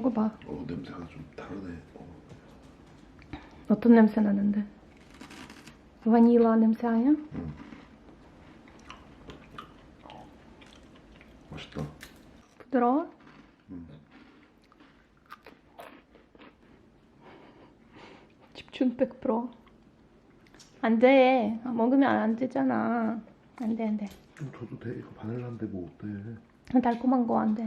먹어봐. 어 냄새가 좀 다르네. 어. 어떤 냄새 나는데? 바닐라 냄새 아니야? 응. 맛있다. 부드러워? 음. 집중 100%. 안 돼. 먹으면 안 되잖아. 안 돼, 안 돼. 좀 줘도 돼. 이거 바닐라인데 뭐 어때? 달콤한 거 안 돼.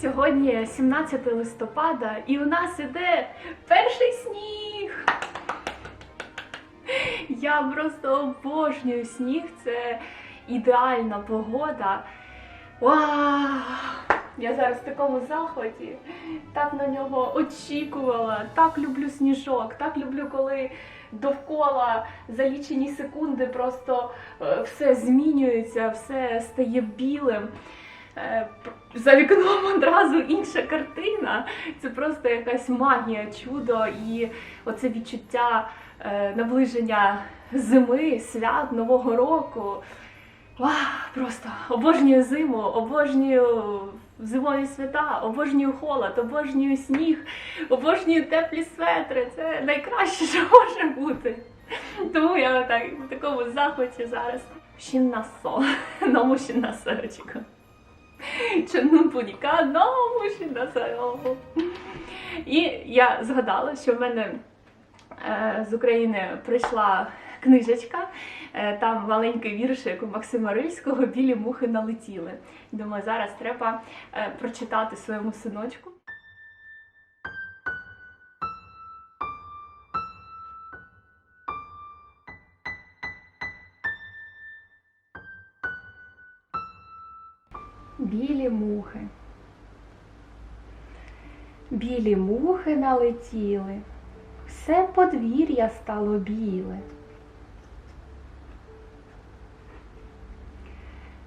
Сьогодні 17 листопада і у нас іде перший сніг. Я просто обожнюю сніг, це ідеальна погода. Вау! Я зараз в такому захваті. Так на нього очікувала. Так люблю сніжок, так люблю, коли довкола за лічені секунди просто е, все змінюється, все стає білим. Е, За вікном одразу інша картина. Це просто якась магія, чудо і оце відчуття е, наближення зими, свят, Нового року. Вау, просто обожнюю зиму, обожнюю зимові свята, обожнюю холод, обожнюю сніг, обожнюю теплі светри. Це найкраще, що може бути. Тому я так, в такому захваті зараз. Ному шинасорочку. ще на зарому. І я згадала, що в мене е, з України прийшла книжечка, е, там маленький віршик у Максима Рильського Білі мухи налетіли. Думаю, зараз треба е, прочитати своєму синочку. Мухи. Білі мухи налетіли, все подвір'я стало біле.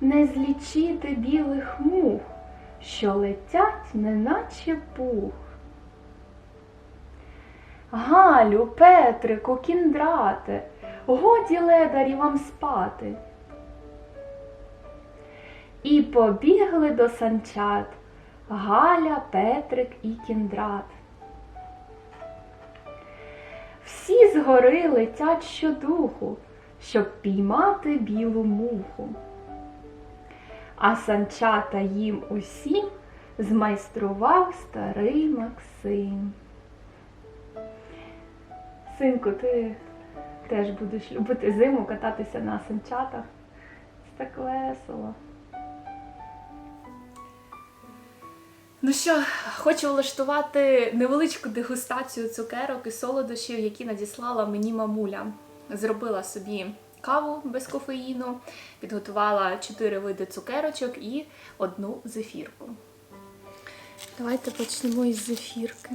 Не злічити білих мух, що летять, неначе пух. Галю, Петрику, кіндрате, годі ледарі вам спати. І побігли до санчат Галя, Петрик і кіндрат. Всі згори летять щодуху, щоб піймати білу муху. А санчата їм усім змайстрував старий Максим. Синку, ти теж будеш любити зиму, кататися на санчатах. Це так весело. Ну що, хочу влаштувати невеличку дегустацію цукерок і солодощів, які надіслала мені мамуля. Зробила собі каву без кофеїну, підготувала 4 види цукерочок і одну зефірку. Давайте почнемо із зефірки.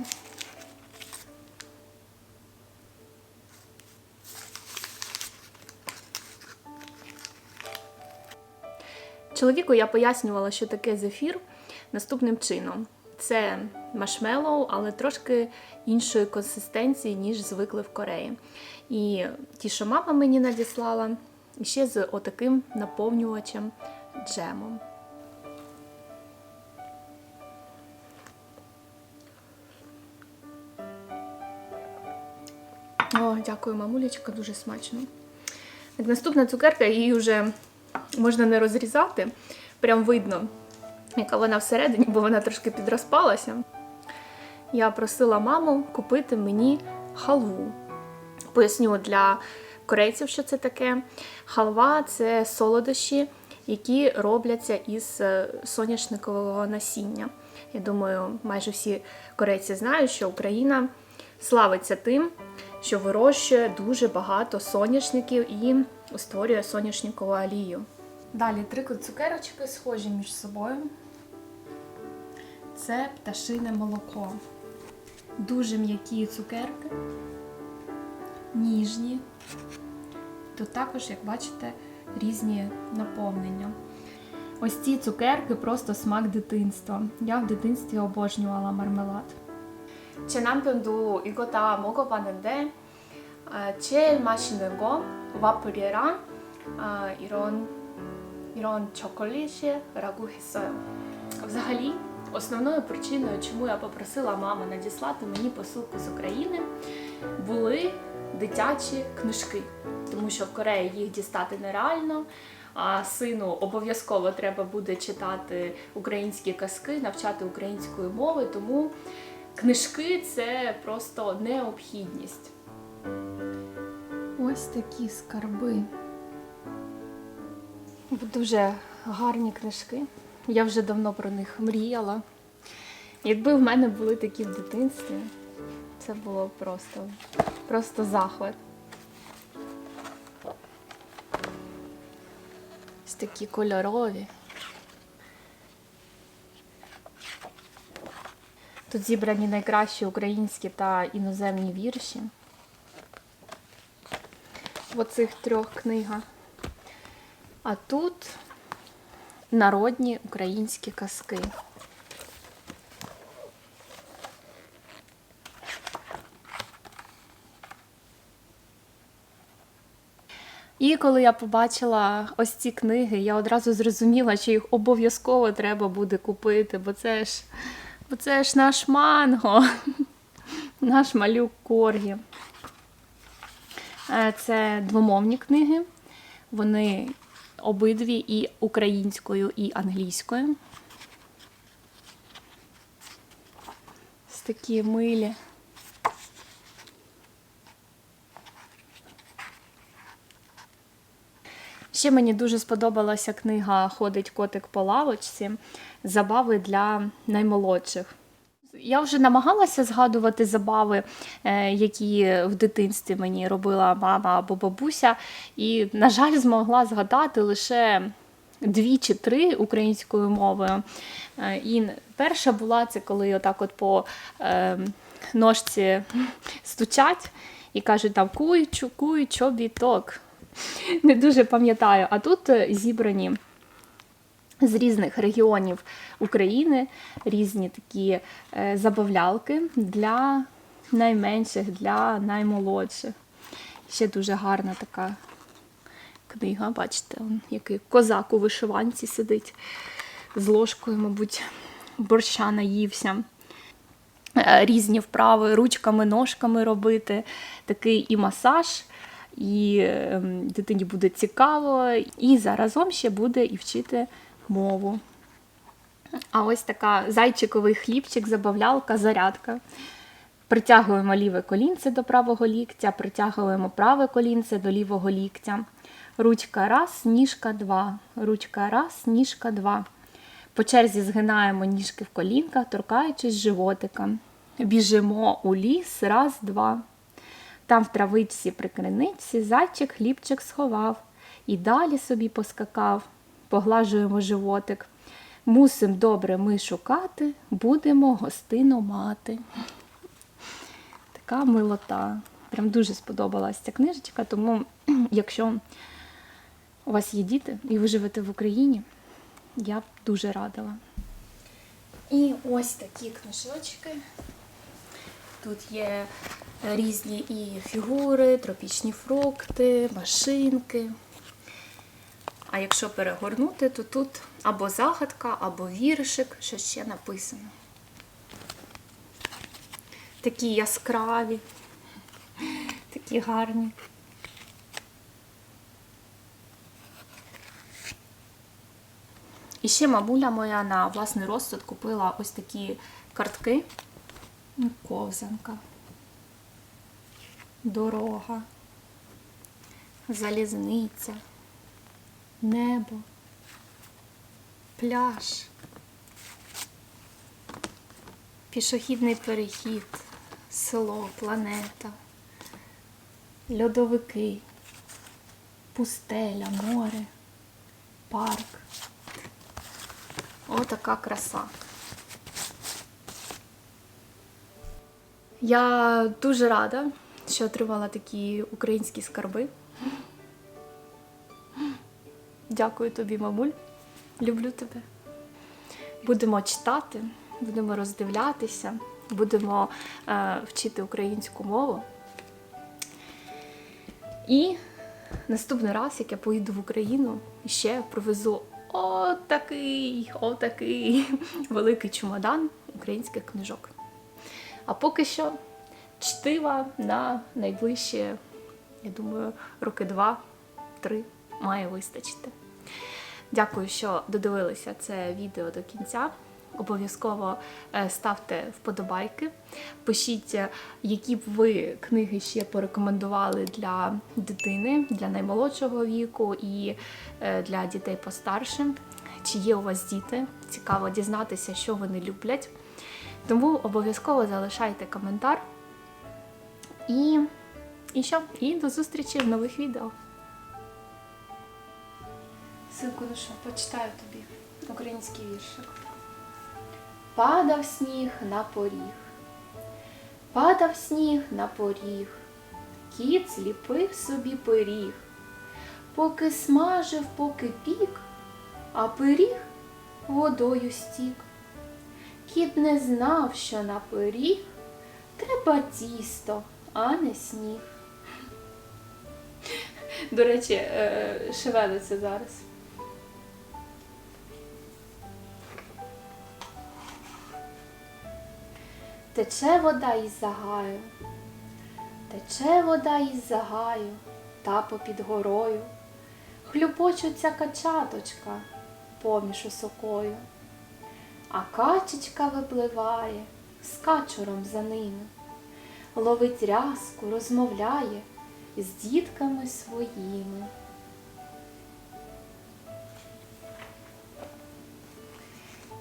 Чоловіку я пояснювала, що таке зефір наступним чином. Це маршмеллоу, але трошки іншої консистенції, ніж звикли в Кореї. І ті, що мама мені надіслала, і ще з отаким наповнювачем джемом. О, дякую, мамулечка, дуже смачно. Наступна цукерка, її вже можна не розрізати, прям видно, яка вона всередині, бо вона трошки підрозпалася. Я просила маму купити мені халву. Поясню для корейців, що це таке. Халва це солодощі, які робляться із е, соняшникового насіння. Я думаю, майже всі корейці знають, що Україна славиться тим, що вирощує дуже багато соняшників і створює соняшникову олію. Далі три цукерочки схожі між собою Це пташине молоко. Дуже м'які цукерки. ніжні. Тут також, як бачите, різні наповнення. Ось ці цукерки просто смак дитинства. Я в дитинстві обожнювала мармелад. 제 남편도 이거 다 먹어봤는데 아, 제일 맛있는 거 와플이랑 아, 이런 이런 초콜릿이라고 했어요. Взагалі, основною причиною, чому я попросила маму надіслати мені посилку з України, були дитячі книжки, тому що в Кореї їх дістати нереально. А сину обов'язково треба буде читати українські казки, навчати української мови, тому книжки це просто необхідність. Ось такі скарби. Дуже гарні книжки. Я вже давно про них мріяла. Якби в мене були такі в дитинстві, це було просто, просто захват. Ось такі кольорові. Тут зібрані найкращі українські та іноземні вірші. В оцих трьох книгах. А тут народні українські казки. І коли я побачила ось ці книги, я одразу зрозуміла, що їх обов'язково треба буде купити, бо це ж, бо це ж наш манго, наш малюк Коргі. Е, Це двомовні книги. Вони обидві і українською, і англійською. Ось такі милі. Ще мені дуже сподобалася книга Ходить котик по лавочці. Забави для наймолодших. Я вже намагалася згадувати забави, е, які в дитинстві мені робила мама або бабуся, і, на жаль, змогла згадати лише дві чи три українською мовою. Е, І перша була це коли отак от по е, ножці стучать і кажуть там куй, чукуй, чобіток. Не дуже пам'ятаю. А тут зібрані з різних регіонів України різні такі е, забавлялки для найменших, для наймолодших. Ще дуже гарна така книга, бачите, який козак у вишиванці сидить з ложкою, мабуть, борща наївся. Е, Різні вправи ручками, ножками робити, такий і масаж, і ем, дитині буде цікаво, і заразом ще буде і вчити мову. А ось така зайчиковий хлібчик, забавлялка, зарядка. Притягуємо ліве колінце до правого ліктя, притягуємо праве колінце до лівого ліктя. Ручка раз, ніжка два. Ручка раз, ніжка два. По черзі згинаємо ніжки в колінках, торкаючись животика. Біжимо у ліс, раз, два. Там в травичці при криниці зайчик хлібчик сховав і далі собі поскакав. Поглажуємо животик. Мусим добре ми шукати, будемо гостину мати. Така милота. Прям дуже сподобалась ця книжечка, тому якщо у вас є діти і ви живете в Україні, я б дуже радила. І ось такі книжочки. Тут є різні і фігури, тропічні фрукти, машинки. А якщо перегорнути, то тут або загадка, або віршик, що ще написано. Такі яскраві, такі гарні. І ще мамуля моя на власний розсуд купила ось такі картки. Ковзанка, дорога, залізниця, небо, пляж, пішохідний перехід, село, планета, льодовики, пустеля, море, парк. Отака краса. Я дуже рада, що отримала такі українські скарби. Дякую тобі, мамуль. Люблю тебе. Будемо читати, будемо роздивлятися, будемо е, вчити українську мову. І наступний раз, як я поїду в Україну, ще привезу отакий, отакий великий чемодан українських книжок. А поки що чтива на найближчі, я думаю, роки два-три має вистачити. Дякую, що додивилися це відео до кінця. Обов'язково е, ставте вподобайки. Пишіть, е, які б ви книги ще порекомендували для дитини, для наймолодшого віку і е, для дітей постарше. Чи є у вас діти? Цікаво дізнатися, що вони люблять. Тому обов'язково залишайте коментар. І, і що? І до зустрічі в нових відео. Синку, ну що, почитаю тобі український віршик. Падав сніг на поріг, падав сніг на поріг, кіт зліпив собі пиріг, поки смажив, поки пік, а пиріг водою стік. Кіт не знав, що на пиріг треба тісто, а не сніг. До речі, е, шевелиться зараз. Тече вода із загаю, тече вода із загаю, та попід горою. Хлюпочуться качаточка поміж осокою. А качечка випливає з качуром за ними, ловить рязку, розмовляє з дітками своїми.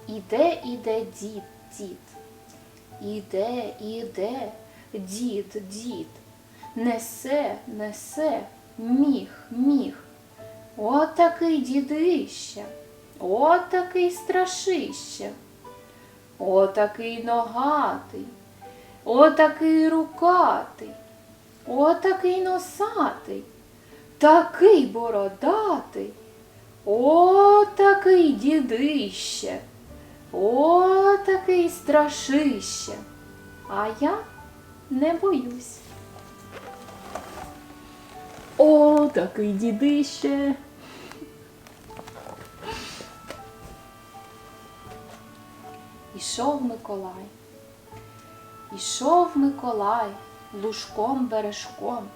Іде, іде дід, дід, іде, іде, дід, дід, несе, несе, міг, міг. Отакий дідище, отакий страшище, отакий ногатий, отакий рукатий, отакий носатий, такий бородатий, отакий дідище, отакий страшище. А я не боюсь. О, такий дідище. Ішов Миколай. Ішов Миколай лужком бережком,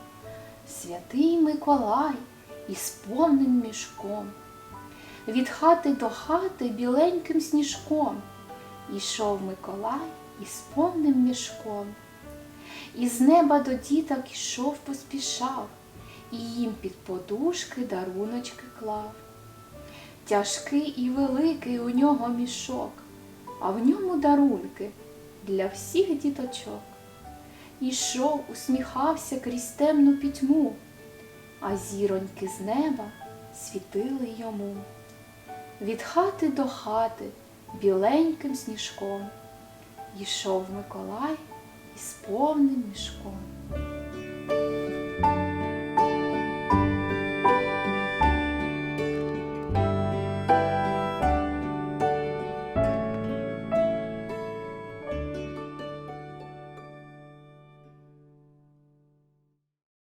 святий Миколай із повним мішком. Від хати до хати біленьким сніжком ішов Миколай із повним мішком. Із неба до діток ішов поспішав, і їм під подушки даруночки клав. Тяжкий і великий у нього мішок, а в ньому дарунки для всіх діточок. Ішов, усміхався крізь темну пітьму, а зіроньки з неба світили йому. Від хати до хати біленьким сніжком Йшов Миколай із повним мішком.